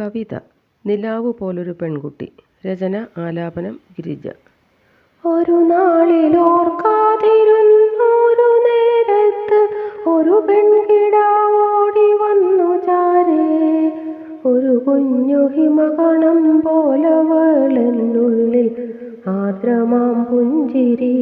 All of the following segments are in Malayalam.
കവിത. നിലാവ് പോലൊരു പെൺകുട്ടി. രചന ആലാപനം ഗിരിജ. ഒരു നാളിലോർക്കാതിരുന്നൊരു നേരത്ത് ഒരു പെൺകിടാവോടി വന്നു ചാരേ. ഒരു കുഞ്ഞു ഹിമകണം പോലവളെന്നുള്ളിൽ ആർദ്രമാം പുഞ്ചിരി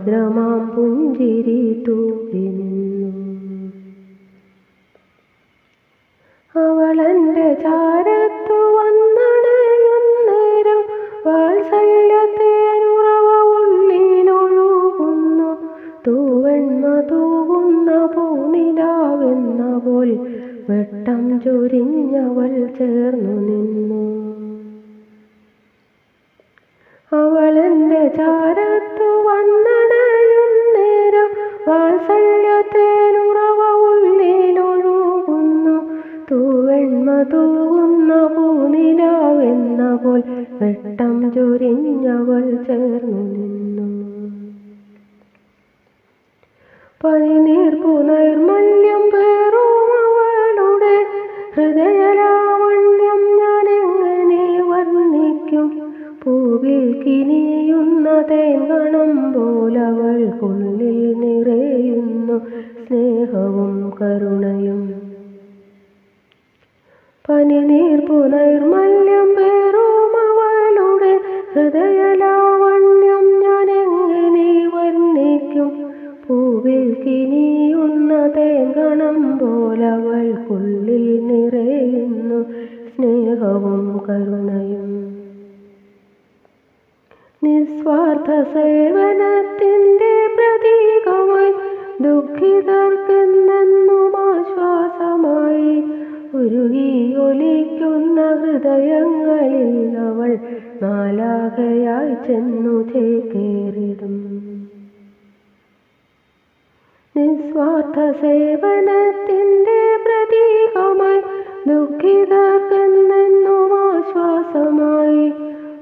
ആർദ്രമാം പുഞ്ചിരി തൂവിന്നു താരത്തു ചാരത്തു വന്നണയുന്നേരം വാത്സല്യത്തേനുറവ ഉള്ളിലൊഴുകുന്നു. തൂവെണ്മ തൂകുന്ന പൂനിലാവെന്ന പോൽ വെട്ടം ചൊരിഞ്ഞവൾ ചേർന്നു നിന്നു. പോൽ വെട്ടം ചൊരിഞ്ഞവൾ ചേർന്നു നിന്നു. പനിനീർപ്പു നൈർമല്യം പേറും അവളുടെ ഹൃദയരാവണ്യം ഞാൻ എങ്ങനെ വർണിക്കും? പൂവിൽ കിനിയുന്ന തേങ്ങണം പോലവൾക്കുള്ളിൽ നിറയുന്നു. സ്നേഹവും കരുണയും. പനിനീർപ്പു നൈർമല്യം അവളുടെ ഹൃദയലാവണ്യം ഞാൻ എങ്ങനെ വർണിക്കും? പൂവിൽ കിനിയുന്ന തേങ്ങണം പോലവൾക്കുള്ളിൽ നിറയുന്നു. സ്നേഹവും കരുണയും. നിസ്വാർത്ഥ സേവനത്തിന്റെ പ്രതീകമായി ദുഃഖിതർക്കെന്നെന്നും ആശ്വാസമായി ഉരുകി ഒലിക്കുന്ന ഹൃദയങ്ങളിൽ നാലാകയായി ചെന്നു ചേക്കേറിടും നിസ്വാർത്ഥ സേവനത്തിന്റെ പ്രതീകമായി ദുഃഖിതർക്കെന്നെന്നും ആശ്വാസമായി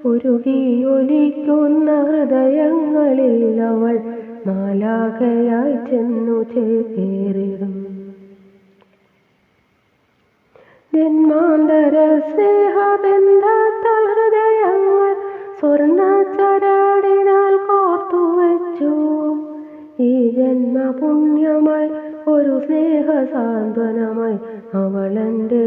ഉരുകി ഒലിക്കുന്ന ഹൃദയങ്ങളിൽ അവൾ നാലാകയായി ചെന്നു ചേക്കേറിടും ജന്മാന്തര സ്നേഹബന്ധ സ്വർണ ചരടിനാൽ കോർത്തു വച്ചു. ഈ ജന്മ പുണ്യമായി ഒരു സ്നേഹ സാന്ത്വനമായി അവളെന്റെ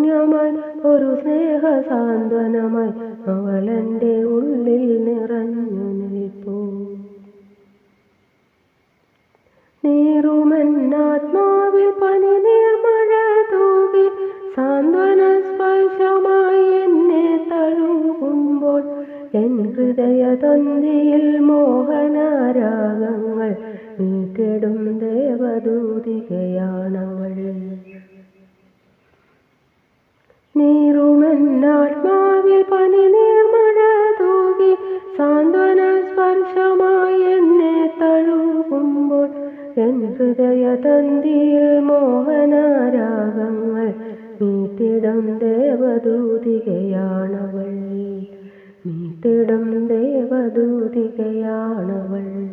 പുണ്യമായി ഒരു സ്നേഹ സാന്ത്വനമായി അവളെന്റെ ഉള്ളിൽ നിറഞ്ഞു നിൽപ്പൂ. നീറുമെന്നാത്മാവിൽ പനി നീർമഴ തൂകി സാന്ത്വന സ്പർശമായി എന്നെ തഴുകുമ്പോൾ എൻ ഹൃദയ തന്തിയിൽ മോഹനാരാഗങ്ങൾ മീട്ടിടും ദേവദൂതികയാണവൾ എൻ ഹൃദയ തന്തിയിൽ മോഹനാരാഗങ്ങൾ മീത്തിടം ദേവദൂതികയാണവൾ. മീത്തിടം ദേവദൂതികയാണവൾ.